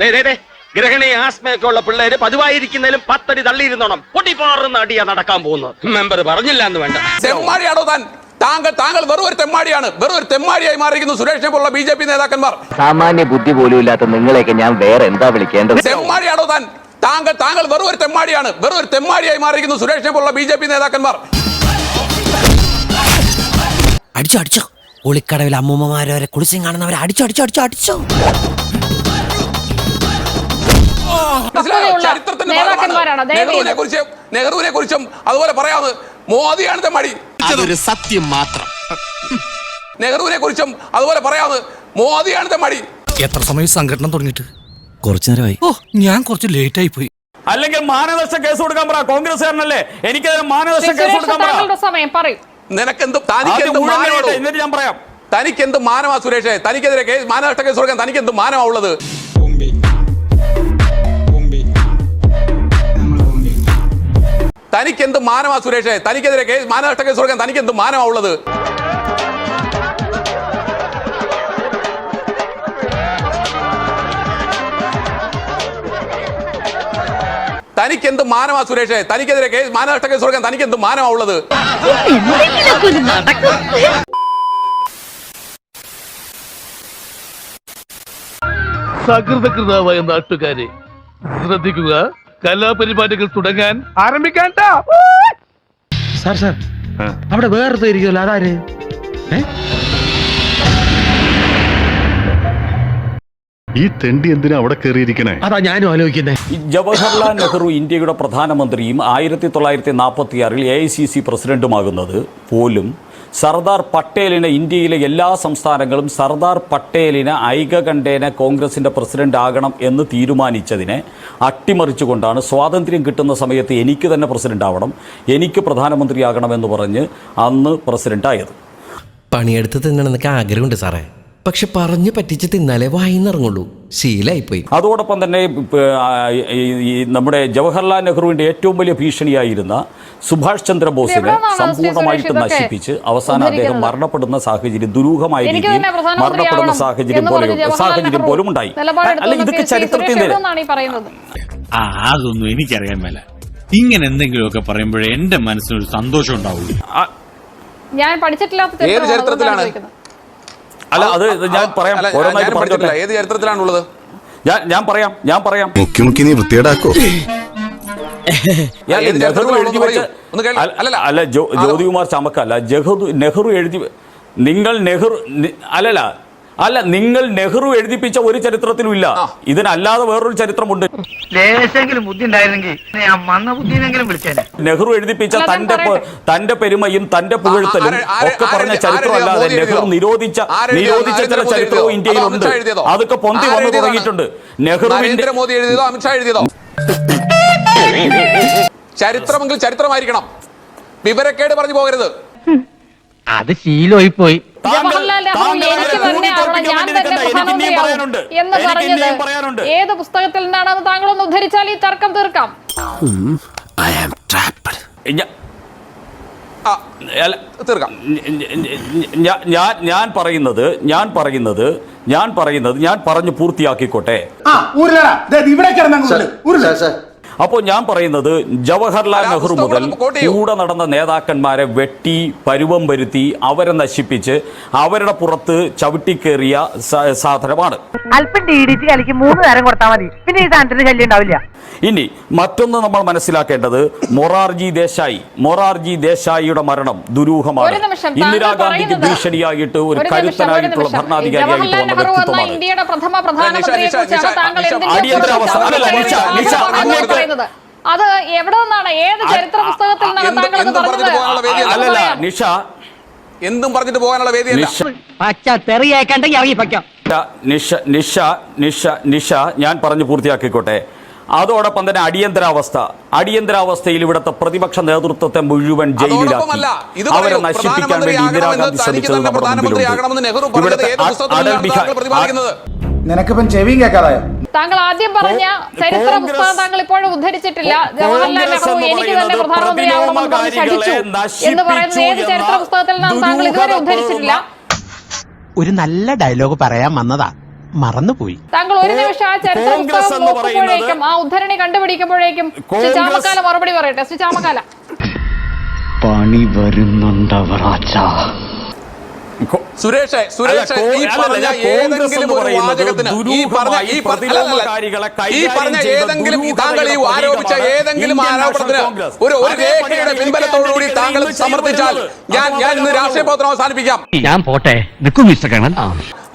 ദേ, ദേ, ദേ, ഗ്രഹണി ആസ്മയൊക്കെ ഉള്ള പിള്ളേര് പതിവായിരിക്കുന്നതിലും പത്തടി തള്ളിയിരുന്നോണം. പൊട്ടിപ്പാറുന്ന അടിയാ നടക്കാൻ പോകുന്നത്. മെമ്പർ പറഞ്ഞില്ല എന്ന് വേണ്ട. തെമ്മാടിയാണോ താൻ? താങ്കൾ താങ്കൾ വെറും ഒരു തെമ്മാടിയാണ്. വെറും ഒരു തെമ്മാടിയായി മാറിയിരിക്കുന്നു സുരേഷിനെ പോലുള്ള ബി ജെ പി നേതാക്കന്മാർ. സാമാന്യ ബുദ്ധി പോലും ഇല്ലാത്ത നിങ്ങളെയൊക്കെ ഞാൻ വേറെ എന്താ വിളിക്കേണ്ടത്? തെമ്മാടിയാണോ താൻ? താങ്കൾ താങ്കൾ വെറും ഒരു തെമ്മാടിയാണ്. വെറും ഒരു തെമ്മാടിയായി മാറിയിരിക്കുന്നു സുരേഷിനെ പോലുള്ള ബി ജെ പി നേതാക്കന്മാർ. അടിച്ചോ അടിച്ചോ. ഒളിക്കടവിൽ അമ്മൂമ്മമാരെ വരെ കുളിച്ചും കാണുന്നവരെ അടിച്ചോ അടിച്ചോ അടിച്ചോ അടിച്ചോ. ചരിത്രത്തിന്റെ. ഭാഗമാണ്. നെഹ്റുവിനെ കുറിച്ചും നെഹ്റുവിനെ കുറിച്ചും അതുപോലെ പറയാതെ മോദിയാണ് മടി. അതൊരു സത്യം മാത്രം. നെഹ്റുവിനെ കുറിച്ചും അതുപോലെ പറയാതെ മോദിയാണ് മടി. എത്ര സമയം സംഘടന തുടങ്ങിയിട്ട്? കുറച്ചു നേരമായി. ഓ ഞാൻ കുറച്ച് ലേറ്റ് ആയി പോയി. അല്ലെങ്കിൽ മാനനഷ്ട കേസ് കൊടുക്കാൻ പറ കോൺഗ്രസ്സുകാരനല്ലേ? എനിക്ക് മാനനഷ്ട കേസ് കൊടുക്കാൻ പറ. താങ്കളുടെ സമയം പറയും. നിനക്കെന്ത് തനിക്ക് ആദ്യം എന്ത് മുഴുവൻ മാനമാണോ എന്നിട്ട് ഞാൻ പറയാം. തനിക്ക് എന്ത് മാനമാ സുരേഷേ? തനിക്കെതിരെ കേസ് മാനനഷ്ട കേസ് കൊടുക്കാൻ തനിക്ക് എന്ത് മാനമാ ഉള്ളത്? തനിക്ക് എന്ത് മാനമാ സുരേഷേ? തനിക്കെതിരെ കേസ് മാനനഷ്ട കേസ് കൊടുക്കാൻ തനിക്ക് എന്ത് മാനമാ ഉള്ളത്? തനിക്ക് എന്ത് മാനമാ സുരേഷേ? തനിക്കെതിരെ കേസ് മാനനഷ്ട കേസ് കൊടുക്കാൻ തനിക്ക് എന്ത് മാനമാ ഉള്ളത്? സകൃതകൃതാവായ നാട്ടുകാരെ ശ്രദ്ധിക്കുക. കലാപരിപാടികൾ തുടങ്ങാൻ ആരംഭിക്കാൻ സാർ സാർ. അവിടെ വേറെ ഇരിക്കുമല്ലോ അതാര്? ഈ തെണ്ടി എന്തിനാ അവിടെ കയറിയിരിക്കണേ? അതാ ഞാനും ആലോചിക്കുന്നേ. ജവഹർലാൽ നെഹ്റു ഇന്ത്യയുടെ പ്രധാനമന്ത്രിയും ആയിരത്തി തൊള്ളായിരത്തി നാൽപ്പത്തി ആറിൽ എ ഐ സി സി പ്രസിഡന്റുമാകുന്നത് പോലും സർദാർ പട്ടേലിനെ ഇന്ത്യയിലെ എല്ലാ സംസ്ഥാനങ്ങളും സർദാർ പട്ടേലിന് ഐകകണ്ഠേന കോൺഗ്രസിന്റെ പ്രസിഡന്റ് ആകണം എന്ന് തീരുമാനിച്ചതിനെ അട്ടിമറിച്ചുകൊണ്ടാണ് സ്വാതന്ത്ര്യം കിട്ടുന്ന സമയത്ത് എനിക്ക് തന്നെ പ്രസിഡന്റ് ആവണം എനിക്ക് പ്രധാനമന്ത്രിയാകണമെന്ന് പറഞ്ഞ് അന്ന് പ്രസിഡന്റായത്. പണിയെടുത്ത് തിന്നണമെന്നൊക്കെ ആഗ്രഹമുണ്ട് സാറേ. പക്ഷെ പറഞ്ഞു പറ്റിച്ച് തിന്നാലേ വായിന്നിറങ്ങുള്ളൂ ശീലായിപ്പോയി. അതോടൊപ്പം തന്നെ നമ്മുടെ ജവഹർലാൽ നെഹ്റുവിന്റെ ഏറ്റവും വലിയ ഭീഷണിയായിരുന്ന സുഭാഷ് ചന്ദ്രബോസിനെ സമ്പൂർണമായിട്ട് നശിപ്പിച്ച് അവസാനം അദ്ദേഹം? മരണപ്പെടുന്ന സാഹചര്യം ദുരൂഹമായ രീതിയിൽ മരണപ്പെടുന്ന സാഹചര്യം പോലെ സാഹചര്യം പോലും ഉണ്ടായി അല്ല ഇതൊക്കെ ചരിത്രത്തിൽ അതൊന്നും എനിക്കറിയാൻ മേല ഇങ്ങനെ എന്തെങ്കിലുമൊക്കെ പറയുമ്പോഴേ എന്റെ മനസ്സിനൊരു സന്തോഷം ഉണ്ടാവുള്ളൂ. ഞാൻ പഠിച്ചിട്ടില്ലാത്ത ഏത് ചരിത്രത്തിലാണ്? അല്ല അത് ഞാൻ പറയാം. ഓരോന്നായിട്ട് ഏത് ചരിത്രത്തിലാണുള്ളത്? ഞാൻ ഞാൻ പറയാം. ഞാൻ പറയാം. മുക്കി മുക്കി നീ വൃത്തിയേടാക്കോ അല്ല- ജ്യോതികുമാർ ചമക്കല്ല ജഹദു നെഹ്റു എഴുതി നിങ്ങൾ നെഹ്റു അല്ലല്ല അല്ല നിങ്ങൾ നെഹ്റു എഴുതിപ്പിച്ച ഒരു ചരിത്രത്തിലും ഇല്ല. ഇതിനല്ലാതെ വേറൊരു ചരിത്രമുണ്ട്. ലേശെങ്കിലും ബുദ്ധി ഞാൻ മന്ന ബുദ്ധിനെങ്കിലും വിളിച്ചേനെ. നെഹ്റു എഴുതിപ്പിച്ച തന്റെ. തന്റെ പെരുമയും തന്റെ പുകഴ്ത്തലും ഒക്കെ പറഞ്ഞ ആരെ- ചരിത്രം അല്ലാതെ നെഹ്റു നിരോധിച്ച നിരോധിച്ച ചില ചരിത്രവും ഇന്ത്യയിൽ ഇന്ത്യയിലുണ്ട്? അതൊക്കെ പൊന്തി വന്നു? തുടങ്ങിയിട്ടുണ്ട്. നെഹ്റുവിന്റെ നരേന്ദ്രമോദി എഴുതിയതോ? അമിത്ഷാ എഴുതിയതോ? ചരിത്രമെങ്കിൽ ചരിത്രമായിരിക്കണം. വിവരക്കേട് പറഞ്ഞു പോകരുത്. അത് ശീലമായി പോയി ജവഹർലാൽ നെഹ്റു എനിക്ക് തന്നെ ആവണം ഞാൻ തന്നെ. പ്രധാനമന്ത്രിയാവും എന്ന് പറഞ്ഞത്. ഏത് പുസ്തകത്തിൽ നിന്നാണെന്ന് താങ്കളൊന്ന് ഉദ്ധരിച്ചാൽ ഈ തർക്കം തീർക്കാം? തീർക്കാം. ഞാൻ ഞാൻ പറയുന്നത് ഞാൻ പറയുന്നത് ഞാൻ പറയുന്നത് ഞാൻ പറഞ്ഞു പൂർത്തിയാക്കിക്കോട്ടെ. അപ്പോൾ ഞാൻ പറയുന്നത് ജവഹർലാൽ നെഹ്റു മുതൽ കൂടെ നടന്ന നേതാക്കന്മാരെ വെട്ടി പരുവം വരുത്തി അവരെ നശിപ്പിച്ച് അവരുടെ പുറത്ത് ചവിട്ടിക്കേറിയ സാധനമാണ്. അല്പം കളിക്ക് മൂന്ന് നേരം കൊടുത്താൽ മതി. പിന്നെ ഈ സാധനത്തിന് ശല്യം ഉണ്ടാവില്ല. ഇനി മറ്റൊന്ന് നമ്മൾ മനസ്സിലാക്കേണ്ടത് മൊറാർജി ദേശായി. മൊറാർജി ദേശായിയുടെ മരണം ദുരൂഹമാണ്. ഒരു നിമിഷം താങ്കൾ ഇന്ദിരാഗാന്ധിക്ക് ഭീഷണിയായിട്ട് ഒരു കരുത്തനായിട്ടുള്ള ഭരണാധികാരിയായിട്ട് വന്ന വ്യക്തിത്വമാണ് അടിയന്തരാവസ്ഥ. പറയുന്നത്. അത് എവിടെ നിന്നാണ്? ഏത് ചരിത്ര പുസ്തകത്തിൽ നിന്നാണ് പറഞ്ഞത്? അല്ലല്ല നിഷ. എന്തും പറഞ്ഞിട്ട് പോകാനുള്ള വേദിയല്ല. നിഷ. നിഷ നിഷ ഞാൻ പറഞ്ഞു പൂർത്തിയാക്കിക്കോട്ടെ. അതോടൊപ്പം തന്നെ അടിയന്തരാവസ്ഥ. അടിയന്തരാവസ്ഥയിൽ ഇവിടുത്തെ പ്രതിപക്ഷ നേതൃത്വത്തെ മുഴുവൻ ജയിലിലാക്കി. അവരെ നശിപ്പിക്കാൻ വേണ്ടി ഇന്ദിരാഗാന്ധി ശ്രമിച്ചത് നമ്മുടെ നെഹ്റു മുമ്പിലുണ്ട്. പറഞ്ഞത് ഇവിടുത്തെ ഏത് പുസ്തകത്തിലാണ് അടൽ താങ്കൾ പ്രതിപാദിക്കുന്നത്? നിനക്കിപ്പം ചെവിയും കേൾക്കാതായോ? താങ്കൾ ആദ്യം പറഞ്ഞ ചരിത്ര പുസ്തകം താങ്കൾ ഇപ്പോഴും ഉദ്ധരിച്ചിട്ടില്ല. ജവഹർലാൽ നെഹ്റു എനിക്ക് തന്നെ പ്രധാനമന്ത്രിയാവണമെന്ന് പറഞ്ഞ് ശഠിച്ചു എന്ന് പറയുന്ന ഏത് ചരിത്ര പുസ്തകത്തിൽ നിന്നാണ് താങ്കൾ ഇതുവരെ ഉദ്ധരിച്ചിട്ടില്ല. ഒരു നല്ല ഡയലോഗ് പറയാൻ വന്നതാ. മറന്നുപോയി. താങ്കൾ ഒരു നിമിഷം ആ ചരിത്ര പുസ്തകം എന്ന് പറയുന്നത് നോക്കുമ്പോഴേക്കും ആ ഉദ്ധരണി കണ്ടുപിടിക്കുമ്പോഴേക്കും ശ്രീ ചാമക്കാല മറുപടി പറയട്ടെ. ശ്രീ ചാമക്കാല. പണി വരുന്നുണ്ടവറാച്ചാ സുരേഷ് സുരേഷ് ഈ പറഞ്ഞ ഏതെങ്കിലും ഒരു വാചകത്തിന് ഈ പറഞ്ഞ ഈ ഈ പറഞ്ഞ ഏതെങ്കിലും താങ്കൾ ഈ ആരോപിച്ച ഏതെങ്കിലും ആരോപണത്തിന് ഒരു ഒരു രേഖയുടെ പിൻബലത്തോടുകൂടി താങ്കൾ സമർത്ഥിച്ചാൽ ഞാൻ ഞാൻ ഇന്ന് രാഷ്ട്രീയ പ്രവർത്തനം അവസാനിപ്പിക്കാം. ഞാൻ പോട്ടെ. നിൽക്കും മിസ്റ്റർ കണ്ണൻ.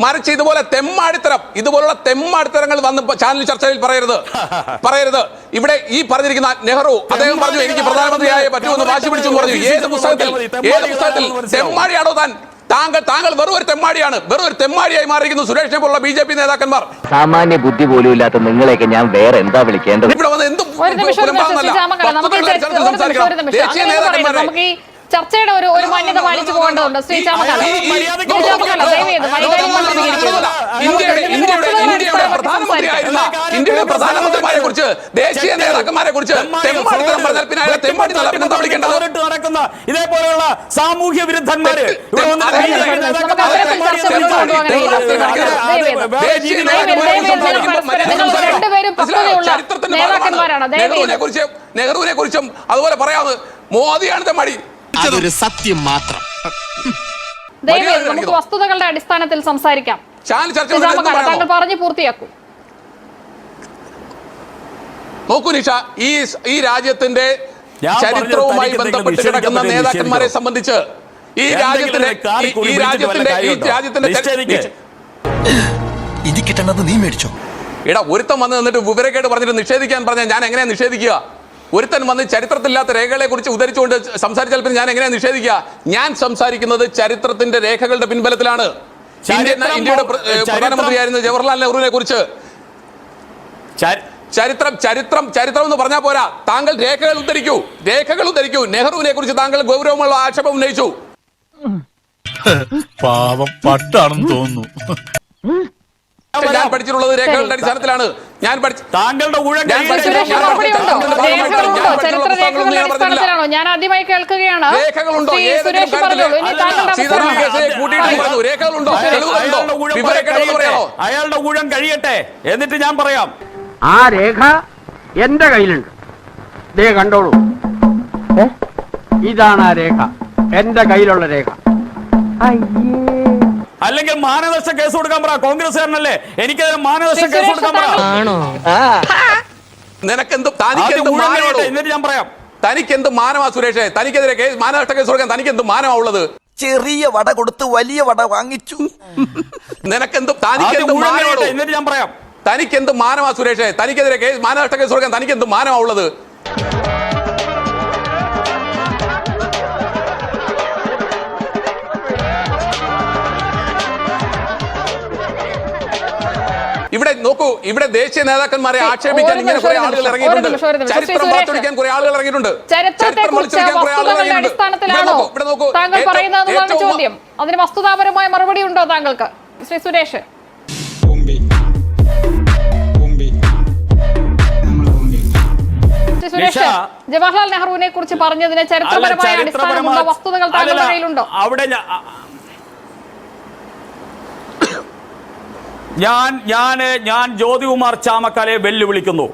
മറിച്ച് ഇതുപോലെ തെമ്മാടിത്തരം ഇതുപോലുള്ള തെമ്മാടിത്തരങ്ങൾ വന്ന് ചാനൽ ചർച്ചയിൽ പറയരുത്. പറയരുത്. ഇവിടെ ഈ പറഞ്ഞിരിക്കുന്ന നെഹ്റു അദ്ദേഹം പറഞ്ഞു എനിക്ക് പ്രധാനമന്ത്രിയായ പറ്റുമെന്ന് വാശി പിടിച്ചു പറഞ്ഞു. ഏത് പുസ്തകത്തിൽ ഏത് പുസ്തകത്തിൽ തെമ്മാടിയാണോ താൻ? താങ്കൾ താങ്കൾ വെറും ഒരു തെമ്മാടിയാണ്. വെറും ഒരു തെമ്മാടിയായി മാറിയിരിക്കുന്നു സുരേഷിനെ പോലുള്ള ബി ജെ പി നേതാക്കന്മാർ. സാമാന്യ ബുദ്ധി പോലും ഇല്ലാത്ത നിങ്ങളെയൊക്കെ ഞാൻ വേറെ എന്താ വിളിക്കേണ്ടത്? ഇവിടെ വന്ന് എന്തും നിമിഷം ദേശീയ നേതാക്കന്മാരെ ചർച്ചയുടെ ഒരു ഒരു മാന്യത പാലിച്ചു പോകേണ്ടതുണ്ട്. ശ്രീ. ഇന്ത്യയുടെ ഇന്ത്യയുടെ ഇന്ത്യയുടെ അടിസ്ഥാനമാക്കി പ്രധാനമന്ത്രിയായിരുന്ന ഇന്ത്യയുടെ പ്രധാനമന്ത്രിമാരെ കുറിച്ച് ദേശീയ നേതാക്കന്മാരെ കുറിച്ച് നടക്കുന്ന ഇതേപോലെയുള്ള സാമൂഹ്യ വിരുദ്ധന്മാര് ചരിത്രത്തിന്റെ. നെഹ്റുവിനെ കുറിച്ചും നെഹ്റുവിനെ കുറിച്ചും അതുപോലെ പറയാതെ മോദിയാണ് സത്യം മാത്രം. നമുക്ക് വസ്തുതകളുടെ അടിസ്ഥാനത്തിൽ സംസാരിക്കാം? താങ്കൾ പറഞ്ഞു പൂർത്തിയാക്കൂ. നോക്കൂ നിഷ ഈ ഈ രാജ്യത്തിന്റെ ചരിത്രവുമായി ബന്ധപ്പെട്ട് കിടക്കുന്ന നേതാക്കന്മാരെ സംബന്ധിച്ച് ഈ രാജ്യത്തിന്റെ ഈ- രാജ്യത്തിന്റെ ഈ രാജ്യത്തിന്റെ ഇത്. കിട്ടണത് നീ മേടിച്ചോ. എടാ ഒരുത്തം വന്ന് നിന്നിട്ട് വിവരക്കേട് പറഞ്ഞിട്ട് നിഷേധിക്കാൻ പറഞ്ഞാൽ ഞാൻ എങ്ങനെയാ നിഷേധിക്കുക? ഒരുത്തൻ വന്ന് ചരിത്രത്തിലില്ലാത്ത രേഖകളെ കുറിച്ച് ഉദ്ധരിച്ചുകൊണ്ട് സംസാരിച്ചാൽ പിന്നെ ഞാൻ എങ്ങനെയാ നിഷേധിക്കുക? ഞാൻ സംസാരിക്കുന്നത് ചരിത്രത്തിന്റെ രേഖകളുടെ പിൻബലത്തിലാണ്. ഇന്ത്യയുടെ പ്രധാനമന്ത്രിയായിരുന്ന ജവഹർലാൽ നെഹ്റുവിനെ കുറിച്ച് ചരിത്രം ചരിത്രം ചരിത്രം എന്ന് പറഞ്ഞാൽ പോരാ. താങ്കൾ രേഖകൾ ഉദ്ധരിക്കൂ. രേഖകൾ ഉദ്ധരിക്കൂ. നെഹ്റുവിനെ കുറിച്ച് താങ്കൾ ഗൗരവമുള്ള ആക്ഷേപം ഉന്നയിച്ചു. പാവം പട്ടാണെന്ന് തോന്നുന്നു. ഞാൻ പഠിച്ചിട്ടുള്ളത് രേഖകളുടെ അടിസ്ഥാനത്തിലാണ്. ഞാൻ പഠിച്ച താങ്കളുടെ ഊഴം ഞാൻ ആദ്യമായി കേൾക്കുകയാണ്. രേഖകളുണ്ടോ? രേഖകളുണ്ടോ? അയാളുടെ ഊഴം കഴിയട്ടെ. അയാളുടെ ഊഴം കഴിയട്ടെ. എന്നിട്ട് ഞാൻ പറയാം. ആ രേഖ എന്റെ കയ്യിലുണ്ട്. ദേ കണ്ടോളൂ. ഇതാണ് ആ രേഖ. എന്റെ കയ്യിലുള്ള രേഖ. അല്ലെങ്കിൽ മാനനഷ്ട കേസ് കൊടുക്കാൻ പറ. കോൺഗ്രസ്സുകാരനല്ലേ? എനിക്കതിന് മാനനഷ്ട കേസ് കൊടുക്കാൻ പറ. നിനക്കെന്ത് എന്നിട്ട് ഞാൻ പറയാം. തനിക്കെന്ത് മാനമാ സുരേഷേ? തനിക്കെതിരെ കേസ് മാനനഷ്ട കേസ് കൊടുക്കാൻ തനിക്കെന്ത് മാനമാ ഉള്ളത്? ചെറിയ വട കൊടുത്ത് വലിയ വട വാങ്ങിച്ചു. നിനക്കെന്ത് തനിക്കെന്ത് എന്നിട്ട് ഞാൻ പറയാം. തനിക്കെന്ത് മാനമാ സുരേഷേ? തനിക്കെതിരെ കേസ് മാനനഷ്ട കേസ് കൊടുക്കാൻ തനിക്കെന്ത് മാനമാ ഉള്ളത്? ഇവിടെ നോക്കൂ ഇവിടെ ദേശീയ നേതാക്കന്മാരെ ആക്ഷേപിക്കാൻ ഇങ്ങനെ കുറെ ആളുകൾ ഇറങ്ങിയിട്ടുണ്ട്. ചരിത്രം സുരേഷ്. വളച്ചൊടിക്കാൻ കുറെ ആളുകൾ ഇറങ്ങിയിട്ടുണ്ട്. ചരിത്രം വളച്ചൊടിക്കാൻ കുറെ ആളുകൾ ഇറങ്ങിയിട്ടുണ്ട്. ഇവിടെ നോക്കൂ താങ്കൾ ഏറ്റവും- പറയുന്നതെന്നാണ് ചോദ്യം. അതിന് വസ്തുതാപരമായ മറുപടി ഉണ്ടോ താങ്കൾക്ക്? ശ്രീ സുരേഷ്. സുരേഷ് ജവഹർലാൽ നെഹ്റുവിനെ കുറിച്ച് പറഞ്ഞതിന് ചരിത്രപരമായ അടിസ്ഥാനമുള്ള വസ്തുതകൾ താങ്കളുടെ കയ്യിലുണ്ടോ? അവിടെ ഞാൻ ഞാൻ ഞാൻ ജ്യോതികുമാർ ചാമക്കാലയെ വെല്ലുവിളിക്കുന്നു.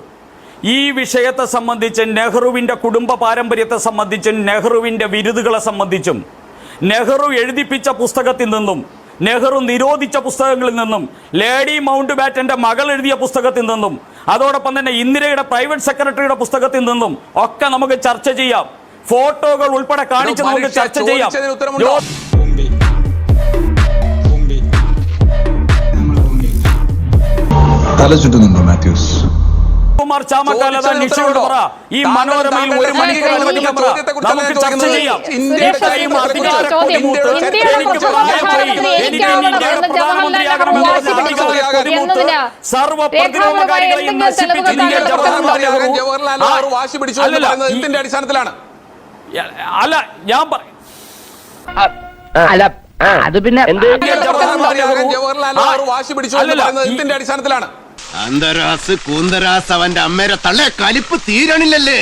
ഈ വിഷയത്തെ സംബന്ധിച്ച് നെഹ്റുവിന്റെ കുടുംബ പാരമ്പര്യത്തെ സംബന്ധിച്ചും നെഹ്റുവിന്റെ വിരുദുകളെ സംബന്ധിച്ചും നെഹ്റു എഴുതിപ്പിച്ച പുസ്തകത്തിൽ നിന്നും നെഹ്റു നിരോധിച്ച പുസ്തകങ്ങളിൽ നിന്നും ലേഡി മൗണ്ട് ബാറ്റന്റെ മകൾ എഴുതിയ പുസ്തകത്തിൽ നിന്നും അതോടൊപ്പം തന്നെ ഇന്ദിരയുടെ പ്രൈവറ്റ് സെക്രട്ടറിയുടെ പുസ്തകത്തിൽ നിന്നും ഒക്കെ നമുക്ക് ചർച്ച ചെയ്യാം. ഫോട്ടോകൾ ഉൾപ്പെടെ കാണിച്ച് നമുക്ക് ചർച്ച ചെയ്യാം. ചുറ്റുന്നുണ്ടോ മാത്യൂസ്? കുമാർ ചാമക്കാല ചോദിച്ചതിന് നിഷയോട് പറ ഈ മനോരമയിൽ ഒരു മണിക്കൂർ ചോദിക്കുന്ന അനുവദിക്കാൻ പറ. നമുക്ക് ചർച്ച. ചെയ്യാം. അധികാര കൊടിമൂത്ത് എനിക്ക് പ്രായമായി. എനിക്ക് ഇന്ത്യയുടെ ജവഹർലാൽ വാശി എന്നുള്ള കൊടിമൂത്ത് സർവ പ്രതിരോധകാരികളെയും നശിപ്പിച്ച് തെളിവുകൾ ജവഹർലാൽ നെഹ്റു ജവഹർലാൽ ആ, നെഹ്റു വാശി പിടിച്ചു എന്ന് പറയുന്നത് അടിസ്ഥാനത്തിലാണ്. അല്ല ഞാൻ അല്ല അത് പിന്നെ ജവഹർലാൽ നെഹ്റു വാശി പിടിച്ചു എന്ന് പറയുന്നത് ഈ- അടിസ്ഥാനത്തിലാണ്. അന്തരാസ് കൂന്തരാസ് അവന്റെ അമ്മേരെ തള്ളേ കലിപ്പ് തീരണില്ലല്ലേ.